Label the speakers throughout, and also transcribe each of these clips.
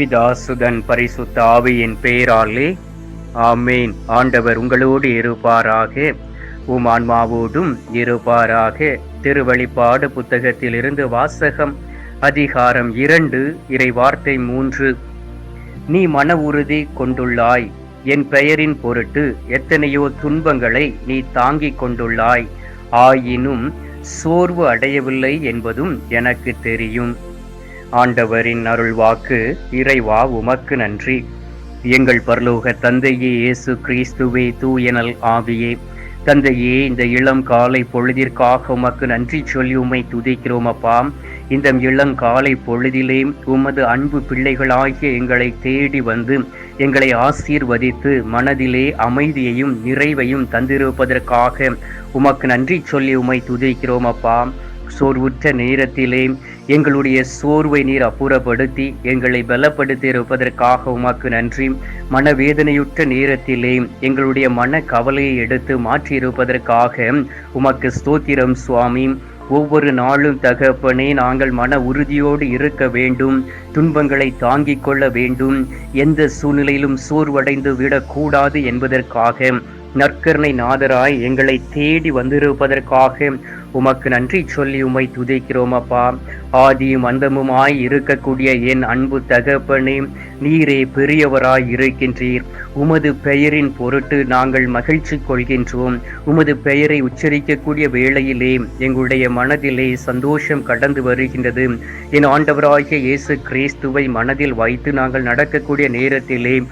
Speaker 1: பிதாசுதன் பரிசுத்த ஆவியின் பெயராலே. ஆமேன். ஆண்டவர் உங்களோடு இருப்பாராக. உம் ஆன்மாவோடும் இருப்பாராக. திருவழிப்பாடு புத்தகத்திலிருந்து வாசகம் அதிகாரம் இரண்டு இறை வார்த்தை மூன்று. நீ மன உறுதி கொண்டுள்ளாய். என் பெயரின் பொருட்டு எத்தனையோ துன்பங்களை நீ தாங்கிக் கொண்டுள்ளாய். ஆயினும் சோர்வு அடையவில்லை என்பதும் எனக்கு தெரியும். ஆண்டவரின் அருள்வாக்கு இறைவா உமக்கு நன்றி. எங்கள் பரலோக தந்தையே இயேசு கிறிஸ்துவே தூயனல் ஆவியே. தந்தையே இந்த இளம் காலை பொழுதிற்காக உமக்கு நன்றி சொல்லி உம்மை துதிக்கிறோம் அப்பா. இந்த இளங்காலை பொழுதிலே உமது அன்பு பிள்ளைகளாகிய எங்களை தேடி வந்து எங்களை ஆசீர்வதித்து மனதிலே அமைதியையும் நிறைவையும் தந்திருப்பதற்காக உமக்கு நன்றி சொல்லி உம்மை துதிக்கிறோம் அப்பா. சோர்வுற்ற நேரத்திலே எங்களுடைய சோர்வை நீர் அப்புறப்படுத்தி எங்களை பலப்படுத்தி இருப்பதற்காக உமக்கு நன்றி. மனவேதனையுற்ற நேரத்திலே எங்களுடைய மன கவலையை எடுத்து மாற்றியிருப்பதற்காக உமக்கு ஸ்தோத்திரம் சுவாமி. ஒவ்வொரு நாளும் தகப்பனே நாங்கள் மன உறுதியோடு இருக்க வேண்டும் துன்பங்களை தாங்கிக் கொள்ள வேண்டும். எந்த சூழ்நிலையிலும் சோர்வடைந்து விடக்கூடாது என்பதற்காக நற்கருணை நாதராய் எங்களை தேடி வந்திருப்பதற்காக உமக்கு நன்றி சொல்லி உமை துதிக்கிறோம் அப்பா. ஆதியும் அந்தமுமாய் இருக்கக்கூடிய என் அன்பு தகப்பனே நீரே பெரியவராய் இருக்கின்றீர். உமது பெயரின் பொருட்டு நாங்கள் மகிழ்ச்சி கொள்கின்றோம். உமது பெயரை உச்சரிக்கக்கூடிய வேளையிலே எங்களுடைய மனதிலே சந்தோஷம் கடந்து வருகின்றது. என் ஆண்டவராகிய இயேசு கிறிஸ்துவை மனதில் வைத்து நாங்கள் நடக்கக்கூடிய நேரத்திலே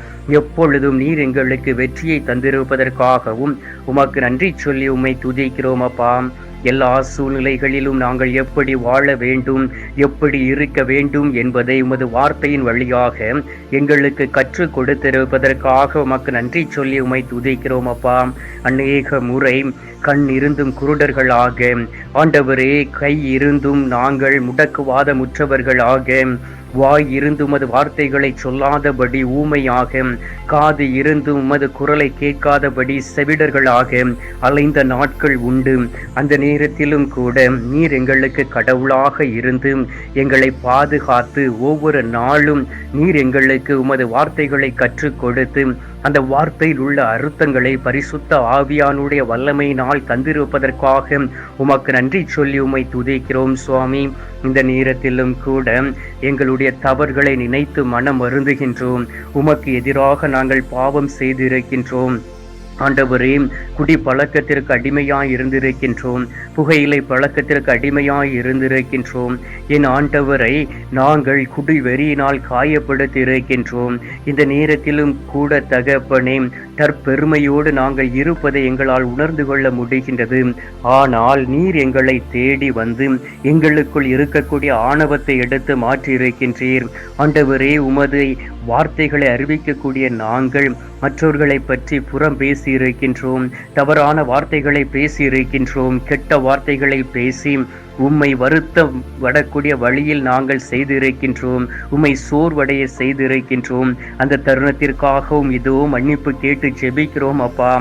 Speaker 1: எப்பொழுதும் நீர் எங்களுக்கு வெற்றியை தந்திருப்பதற்காகவும் உமக்கு நன்றி சொல்லி உம்மை துதிக்கிறோம் அப்பா. எல்லா சூழ்நிலைகளிலும் நாங்கள் எப்படி வாழ வேண்டும் எப்படி இருக்க வேண்டும் என்பதை உமது வார்த்தையின் வழியாக எங்களுக்கு கற்றுக் கொடுத்திருப்பதற்காக உமக்கு நன்றி சொல்லி உமை துதிக்கிறோம் அப்பா. அநேக முறை கண் இருந்தும் குருடர்களாக ஆண்டவரே கை இருந்தும் நாங்கள் முடக்குவாதமுற்றவர்களாக வாய் இருந்து உமது வார்த்தைகளை சொல்லாதபடி ஊமையாக காது இருந்து உமது குரலை கேட்காதபடி செவிடர்களாக அலைந்த நாட்கள் உண்டு. அந்த நேரத்திலும் கூட நீர் எங்களுக்கு கடவுளாக இருந்து எங்களை பாதுகாத்து ஒவ்வொரு நாளும் நீர் எங்களுக்கு உமது வார்த்தைகளை கற்றுக் கொடுத்து அந்த வார்த்தையில் உள்ள அர்த்தங்களை பரிசுத்த ஆவியானுடைய வல்லமையினால் தந்திருப்பதற்காக உமக்கு நன்றி சொல்லி உமை துதிக்கிறோம் சுவாமி. இந்த நேரத்திலும் கூட எங்களுடைய தவறுகளை நினைத்து மனம் வருந்துகின்றோம். உமக்கு எதிராக நாங்கள் பாவம் செய்திருக்கின்றோம். ஆண்டவரே குடி பழக்கத்திற்கு அடிமையாய் இருந்திருக்கின்றோம். புகையிலை பழக்கத்திற்கு அடிமையாய் இருந்திருக்கின்றோம். என் ஆண்டவரை நாங்கள் குடி வெறியினால் காயப்படுத்தி இருக்கின்றோம் இந்த நேரத்திலும் கூட தகப்பனே தற்பெருமையோடு நாங்கள் இருப்பதை எங்களால் உணர்ந்து கொள்ள முடிகின்றது. ஆனால் நீர் எங்களை தேடி வந்து எங்களுக்குள் இருக்கக்கூடிய ஆணவத்தை எடுத்து மாற்றி இருக்கின்றீர் ஆண்டவரே உமது வார்த்தைகளை அறிவிக்கக்கூடிய நாங்கள் மற்றவர்களை பற்றி புறம் பேசி இருக்கின்றோம் தவறான வார்த்தைகளை பேசி இருக்கின்றோம் கெட்ட வார்த்தைகளை பேசி உம்மை வருத்த வடக்கூடிய வழியில் நாங்கள் செய்திருக்கின்றோம். உம்மை சோர்வடைய செய்திருக்கின்றோம். அந்த தருணத்திற்காகவும் இதோ மன்னிப்பு கேட்டு ஜெபிக்கிறோம் அப்பா.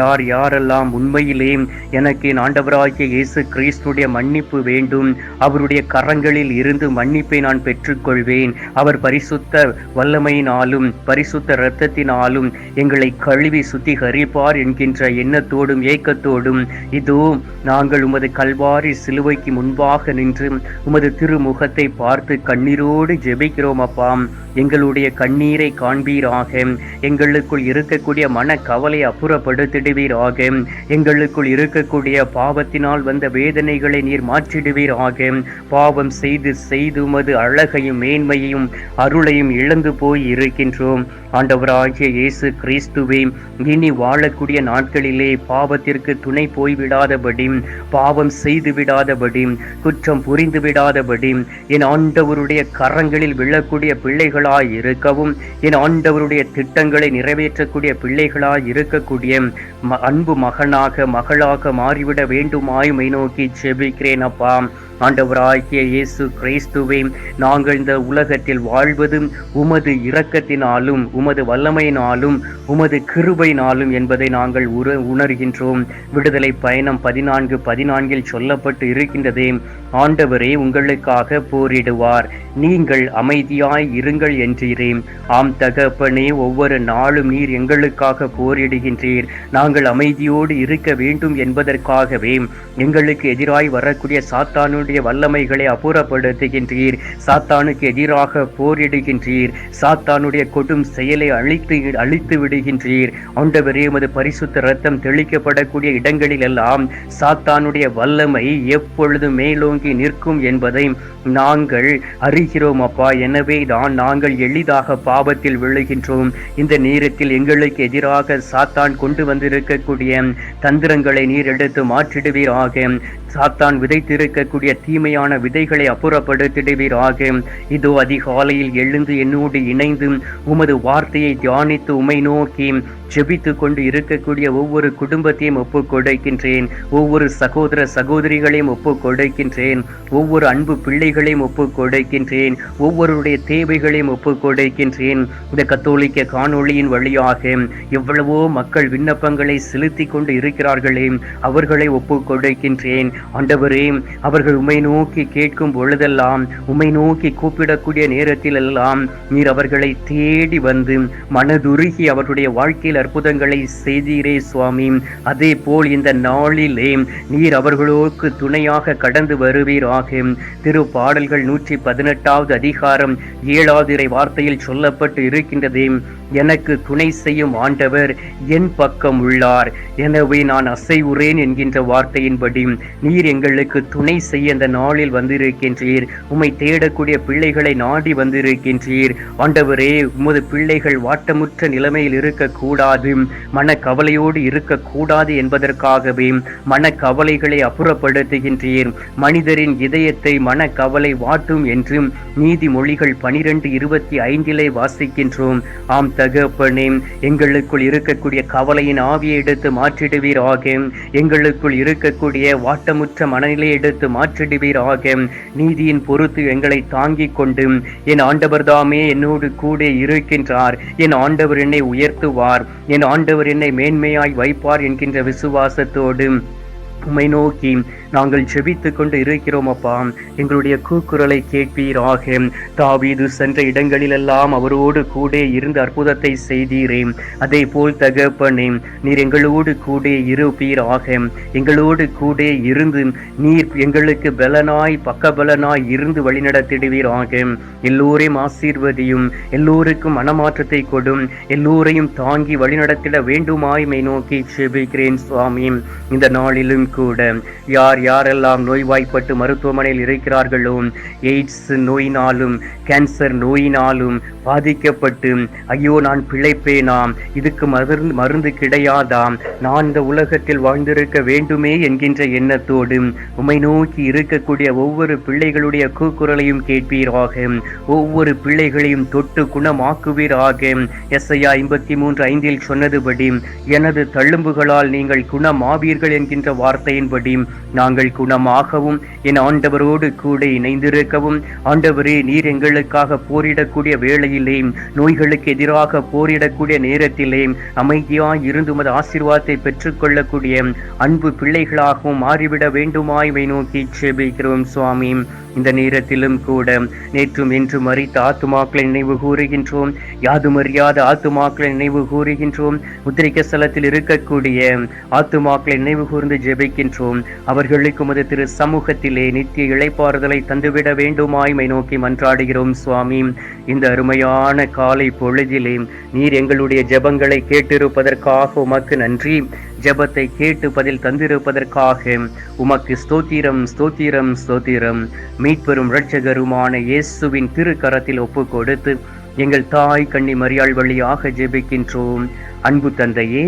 Speaker 1: யார் யாரெல்லாம் உண்மையிலே எனக்கு என் ஆண்டவராகிய இயேசு கிறிஸ்துடைய மன்னிப்பு வேண்டும். அவருடைய கரங்களில் இருந்து மன்னிப்பை நான் பெற்றுக்கொள்வேன். அவர் பரிசுத்த வல்லமையினாலும் பரிசுத்த இரத்தத்தினாலும் எங்களை கழுவி சுத்திகரிப்பார் என்கின்ற எண்ணத்தோடும் ஏக்கத்தோடும் இதோ நாங்கள் உமது கல்வாரி சிலுவைக்கு முன்பாக நின்று உமது திருமுகத்தை பார்த்து கண்ணீரோடு ஜெபிக்கிறோம் அப்பாம் எங்களுடைய கண்ணீரை காண்பீராக. எங்களுக்குள் இருக்கக்கூடிய மன கவலை அப்புறப்படுத்திடுவீராக. எங்களுக்குள் இருக்கக்கூடிய பாவத்தினால் வந்த வேதனைகளை நீர் மாற்றிடுவீராக. பாவம் செய்து செய்து உமது அழகையும் மேன்மையையும் அருளையும் இழந்து போய் இருக்கின்றோம். ஆண்டவராகிய இயேசு கிறிஸ்துவே இனி வாழக்கூடிய நாட்களிலே பாவத்திற்கு துணை போய்விடாதபடி பாவம் செய்து விடாதபடி குற்றம் புரிந்து விடாதபடி என் ஆண்டவருடைய கரங்களில் விழக்கூடிய பிள்ளைகள் பிள்ளைகளாய் இருக்கவும் என் ஆண்டவருடைய திட்டங்களை நிறைவேற்றக்கூடிய பிள்ளைகளாய் இருக்கக்கூடிய அன்பு மகனாக மகளாக மாறிவிட வேண்டுமாய் மை நோக்கி செபிக்கிறேன் அப்பா. ஆண்டவராகிய இயேசு கிறிஸ்துவே நாங்கள் இந்த உலகத்தில் வாழ்வதும் உமது இரக்கத்தினாலும் உமது வல்லமையினாலும் உமது கிருபை நாளும் என்பதை நாங்கள் உற உணர்கின்றோம். விடுதலை பயணம் பதினான்கு பதினான்கில் சொல்லப்பட்டு இருக்கின்றதே. ஆண்டவரே உங்களுக்காக போரிடுவார். நீங்கள் அமைதியாய் இருங்கள் என்றீரே. ஆம் தகப்பனே ஒவ்வொரு நாளும் நீர் எங்களுக்காக போரிடுகின்றீர். நாங்கள் அமைதியோடு இருக்க வேண்டும் என்பதற்காகவே எங்களுக்கு எதிராய் வரக்கூடிய சாத்தானுடைய வல்லமைகளை அப்புறப்படுத்துகின்றீர். சாத்தானுக்கு எதிராக போரிடுகின்றீர். சாத்தானுடைய கொடும் செயலை அழித்து அழித்து விடுகின்றீர் ஆண்டவரே உமது பரிசுத்த ரத்தம் தெளிக்கப்படக்கூடிய இடங்களில் எல்லாம் சாத்தானுடைய வல்லமை எப்பொழுது மேலோங்கி நிற்கும் என்பதை நாங்கள் அறிகிறோம் அப்பா. எனவே தான் நாங்கள் எளிதாக பாவத்தில் விழுகின்றோம். இந்த நேரத்தில் எங்களுக்கு எதிராக சாத்தான் கொண்டு வந்திருக்கக்கூடிய தந்திரங்களை நீர் எடுத்து மாற்றிடுவீராக. சாத்தான் விதைத்திருக்கக்கூடிய தீமையான விதைகளை அப்புறப்படுத்திடுவீராக. இதோ அதிகாலையில் எழுந்து என்னோடு இணைந்து உமது வார்த்தையை தியானித்து உமை நோக்கி team ஜெபித்து கொண்டு இருக்கக்கூடிய ஒவ்வொரு குடும்பத்தையும் ஒப்புக் கொடுக்கின்றேன் ஒவ்வொரு சகோதர சகோதரிகளையும் ஒப்புக் கொடுக்கின்றேன் ஒவ்வொரு அன்பு பிள்ளைகளையும் ஒப்புக் கொடுக்கின்றேன் ஒவ்வொருடைய தேவைகளையும் ஒப்புக் கொடுக்கின்றேன் இந்த கத்தோலிக்க காணொளியின் வழியாக எவ்வளவோ மக்கள் விண்ணப்பங்களை செலுத்தி கொண்டு இருக்கிறார்களே அவர்களை ஒப்புக் கொடுக்கின்றேன் ஆண்டவரே அவர்கள் உமை நோக்கி கேட்கும் பொழுதெல்லாம் உமை நோக்கி கூப்பிடக்கூடிய நேரத்தில் எல்லாம் நீர் அவர்களை தேடி வந்து மனதுருகி அவர்களுடைய வாழ்க்கையில் நாளில் அற்புதங்களை செய்தீரே சுவாமி. அதே போல் இந்த நாளிலே நீர் அவர்களுக்கு துணையாக கடந்து வருவீராக. திரு பாடல்கள் நூற்றி பதினெட்டாவது அதிகாரம் ஏழாவது இறை வார்த்தையில் சொல்லப்பட்டு இருக்கின்றது. எனக்கு துணை செய்யும் ஆண்டவர் என் பக்கம் உள்ளார். எனவே நான் அசைவுறேன் என்கின்ற வார்த்தையின்படி நீர் எங்களுக்கு துணை செய்ய இந்த நாளில் வந்திருக்கின்றீர். உம்மை தேடக்கூடிய பிள்ளைகளை நாடி வந்திருக்கின்றீர். ஆண்டவரே உமது பிள்ளைகள் வாட்டமுற்ற நிலைமையில் இருக்கக்கூடாது. மன கவலையோடு இருக்கக்கூடாது என்பதற்காகவே மன கவலைகளை அப்புறப்படுத்துகின்றீர். மனிதரின் இதயத்தை மன கவலை வாட்டும் என்று நீதிமொழிகள் பனிரெண்டு இருபத்தி ஐந்திலே வாசிக்கின்றோம். ஆம் தகப்பனே எங்களுக்குள் இருக்கக்கூடிய கவலையின் ஆவியை எடுத்து மாற்றிடுவீராக. எங்களுக்குள் இருக்கக்கூடிய வாட்டமுற்ற மனநிலை எடுத்து மாற்றிடுவீராக. நீதியின் பொறுத்து எங்களை தாங்கிக் கொண்டு என் ஆண்டவர்தாமே என்னோடு கூட இருக்கின்றார். என் ஆண்டவர் என்னை உயர்த்துவார். என் ஆண்டவர் என்னை மேன்மையாய் வைப்பார் என்கின்ற விசுவாசத்தோடு உம்மை நோக்கி நாங்கள் ஜெபித்து கொண்டு இருக்கிறோம் அப்பா. எங்களுடைய கூக்குரலை கேட்பீராக. தாவீது சென்ற இடங்களிலெல்லாம் அவரோடு கூட இருந்து அற்புதத்தை செய்தீரே. அதே போல் தகப்பனே நீர் எங்களோடு கூட இருப்பீராக. எங்களோடு கூட இருந்து நீர் எங்களுக்கு பலனாய் பக்கபலனாய் இருந்து வழிநடத்திடுவீராக. எல்லோரையும் ஆசீர்வதியும் எல்லோருக்கும் மனமாற்றத்தை கொடும் எல்லோரையும் தாங்கி வழிநடத்திட வேண்டுமாய் மை நோக்கி செபிக்கிறேன் சுவாமி. இந்த நாளிலும் கூட. யார் யாரெல்லாம் நோய்வாய்ப்பட்டு மருத்துவமனையில் இருக்கிறார்களோ எய்ட்ஸ் நோயினாலும் கேன்சர் நோயினாலும் பாதிக்கப்பட்டு ஐயோ நான் பிழைப்பேனாம் இதுக்கு மருந்து மருந்து கிடையாதாம் நான் இந்த உலகத்தில் வாழ்ந்திருக்க வேண்டுமே என்கின்ற எண்ணத்தோடு உம்மை நோக்கி இருக்கக்கூடிய ஒவ்வொரு பிள்ளைகளுடைய கூக்குரலையும் கேட்பீராக. ஒவ்வொரு பிள்ளைகளையும் தொட்டு குணமாக்குவீராக. எஸ்ஐயா ஐம்பத்தி மூன்று ஐந்தில் சொன்னதுபடி எனது தள்ளும்புகளால் நீங்கள் குணமாவீர்கள் என்கின்ற வார்த்தையின்படி நாங்கள் குணமாகவும் என் ஆண்டவரோடு கூட இணைந்திருக்கவும் ஆண்டவரே நீர் எங்களுக்காக போரிடக்கூடிய வேளையில் நோய்களுக்கு எதிராக போரிடக்கூடிய நேரத்திலே அமைதியாய் இருந்து உமது ஆசீர்வாதத்தை பெற்றுக்கொள்ளக்கூடிய அன்பு பிள்ளைகளாகவும் மாறிவிட வேண்டுமாய் நோக்கி செபிக்கிறோம் சுவாமி. இந்த நேரத்திலும் கூட நேற்றும் இன்று மறித்த ஆத்துமாக்களை நினைவு கூறுகின்றோம். யாதுமறியாத ஆத்துமாக்களை நினைவு கூறுகின்றோம். முத்திரிக்க ஸ்தலத்தில் இருக்கக்கூடிய ஆத்துமாக்களை நினைவு கூர்ந்து ஜெபிக்கின்றோம். அவர்களுக்கும் அது திரு சமூகத்திலே நித்திய இளைப்பாறுதலை தந்துவிட வேண்டுமாய்மை நோக்கி மன்றாடுகிறோம் சுவாமி. இந்த அருமையான காலை பொழுதிலே நீர் எங்களுடைய ஜெபங்களை கேட்டிருப்பதற்காக உமக்கு நன்றி. ஜெபத்தை கேட்டு பதில் தந்திருப்பதற்காக உமக்கு ஸ்தோத்திரம் ஸ்தோத்திரம் ஸ்தோத்திரம். மீட்பெரும் இரட்சகருமான இயேசுவின் திருக்கரத்தில் ஒப்பு கொடுத்து எங்கள் தாய் கண்ணி மரியாள் வழியாக ஜெபிக்கின்றோம். அன்பு தந்தையே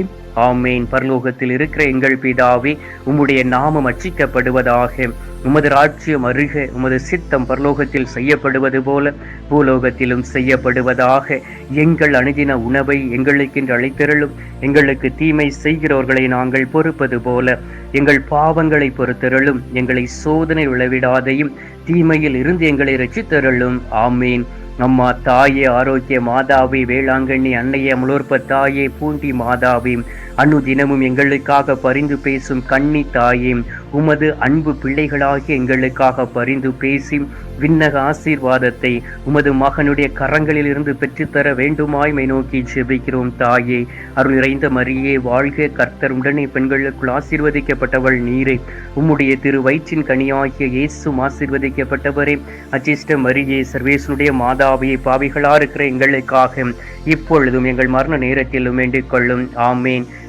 Speaker 1: ஆமேன். பரலோகத்தில் இருக்கிற எங்கள் பிதாவே உம்முடைய நாமம் அச்சிக்கப்படுவதாக உமது ராஜ்யம் அருக உமது சித்தம் பரலோகத்தில் செய்யப்படுவது போல பூலோகத்திலும் செய்யப்படுவதாக எங்கள் அணுகின உணவை எங்களுக்கென்று அழைத்திரளும் எங்களுக்கு தீமை செய்கிறவர்களை நாங்கள் பொறுப்பது போல எங்கள் பாவங்களை பொறுத்தருளும். எங்களை சோதனை விளைவிடாதையும் தீமையில் இருந்து எங்களை ரசித்தருளும் ஆமீன். அம்மா தாயே ஆரோக்கிய மாதாவி வேளாங்கண்ணி அன்னைய முலோற்ப தாயே பூண்டி மாதாவி அனு தினமும் எங்களுக்காக பரிந்து பேசும் கண்ணி தாயே உமது அன்பு பிள்ளைகளாகி எங்களுக்காக பரிந்து பேசி விண்ணக ஆசீர்வாதத்தை உமது மகனுடைய கரங்களில் இருந்து பெற்றுத்தர வேண்டுமாய்மை நோக்கி ஜெபிக்கிறோம் தாயே. அருள் நிறைந்த மரியே வாழ்க கர்த்தர். உடனே பெண்களுக்குள் ஆசீர்வதிக்கப்பட்டவள் நீரே. உம்முடைய திரு வயிற்றின் கனியாகிய இயேசும் ஆசீர்வதிக்கப்பட்டவரே. அச்சிஷ்ட மரியே சர்வேசனுடைய மாதாவியை பாவிகளா இருக்கிற எங்களுக்காக இப்பொழுதும் எங்கள் மரண நேரத்திலும் வேண்டிக் கொள்ளும். ஆமேன்.